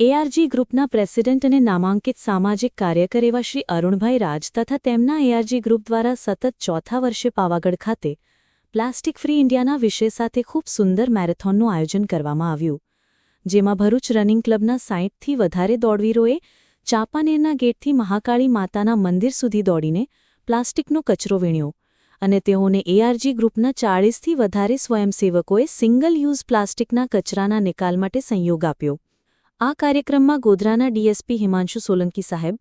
ARG ગ્રુપના president અને નામાંકિત સામાજિક કાર્યકર એવા શ્રી અરુણભાઈ રાજ તથા તેમના એઆરજી ગ્રુપ દ્વારા સતત ચોથા વર્ષે પાવાગઢ ખાતે પ્લાસ્ટિક ફ્રી ઇન્ડિયાના વિષય સાથે ખૂબ સુંદર મેરેથોનનું આયોજન કરવામાં આવ્યું. જેમાં ભરૂચ રનિંગ ક્લબના સાહીઠથી વધારે દોડવીરોએ ચાંપાનેરના ગેટથી મહાકાળી માતાના મંદિર સુધી દોડીને પ્લાસ્ટિકનો કચરો વીણ્યો અને તેઓને એઆરજી ગ્રુપના ચાળીસથી વધારે સ્વયંસેવકોએ સિંગલ યુઝ પ્લાસ્ટિકના કચરાના નિકાલ માટે સંયોગ આપ્યો. આ કાર્યક્રમમાં ગોધરાના ડીએસપી હિમાંશુ સોલંકી સાહેબ,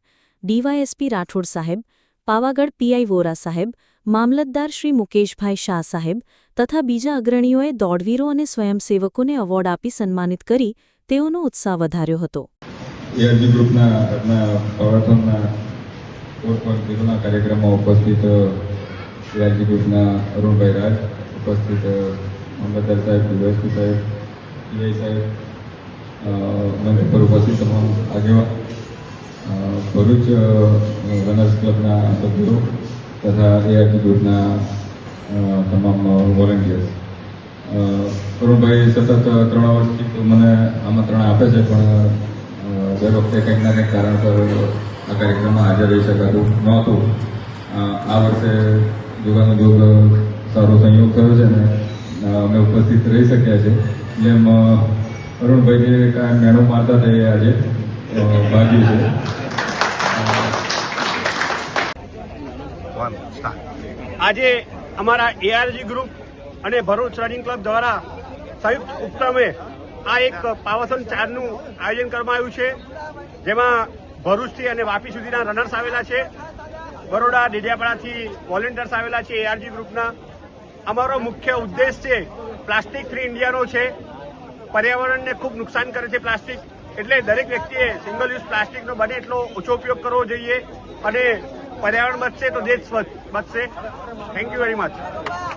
ડીવાયએસપી રાઠોડ સાહેબ, પાવાગઢ પીઆઈ વોરા સાહેબ, મામલતદાર શ્રી મુકેશભાઈ શાહ સાહેબ તથા બીજા અગ્રણીઓએ દોડવીરો અને સ્વયંસેવકોને એવોર્ડ આપી સન્માનિત કરી તેઓનો ઉત્સાહ વધાર્યો હતો. અરુણભાઈ રાજ, ઉપસ્થિત મામલતદાર સાહેબ સાહેબ સાહેબ મંચ પર ઉપસ્થિત તમામ આગેવાન ભરૂચ રનર્સ ક્લબના સભ્યો તથા એઆરટી ગ્રુપના તમામ વોલેન્ટિયર્સ. કરુણભાઈ સતત ત્રણ વર્ષથી મને આમંત્રણ આપે છે પણ દર વખતે કંઈક ના કંઈક કારણસર આ કાર્યક્રમમાં હાજર રહી શકાતું નહોતું. આ વર્ષે જોગાનો જોગ સારો સંયોગ થયો છે ને અમે ઉપસ્થિત રહી શક્યા છે અ, અરુણભાઈ જે કાંઈ મેણું મારતા થઈ આજે. ભાગ્યું છે. આજે અમારા એઆરજી ગ્રુપ અને ભરૂચ રનિંગ ક્લબ દ્વારા સંયુક્ત ઉપક્રમે આ એક પાવાસન ચારનું આયોજન કરવામાં આવ્યું છે. જેમાં ભરૂચથી અને વાપી સુધીના રનર્સ આવેલા છે. બરોડા, ડેડિયાપાડાથી વોલેન્ટિયર્સ આવેલા છે એઆરજી ગ્રુપના અમારો મુખ્ય ઉદ્દેશ છે પ્લાસ્ટિક ફ્રી ઇન્ડિયાનો છે. પર્યાવરણને ખૂબ નુકસાન કરે છે પ્લાસ્ટિક. એટલે દરેક વ્યક્તિએ સિંગલ યુઝ પ્લાસ્ટિકનો બને એટલો ઓછો ઉપયોગ કરવો જોઈએ. અને પર્યાવરણ બચશે તો દેશ બચશે. Thank you very much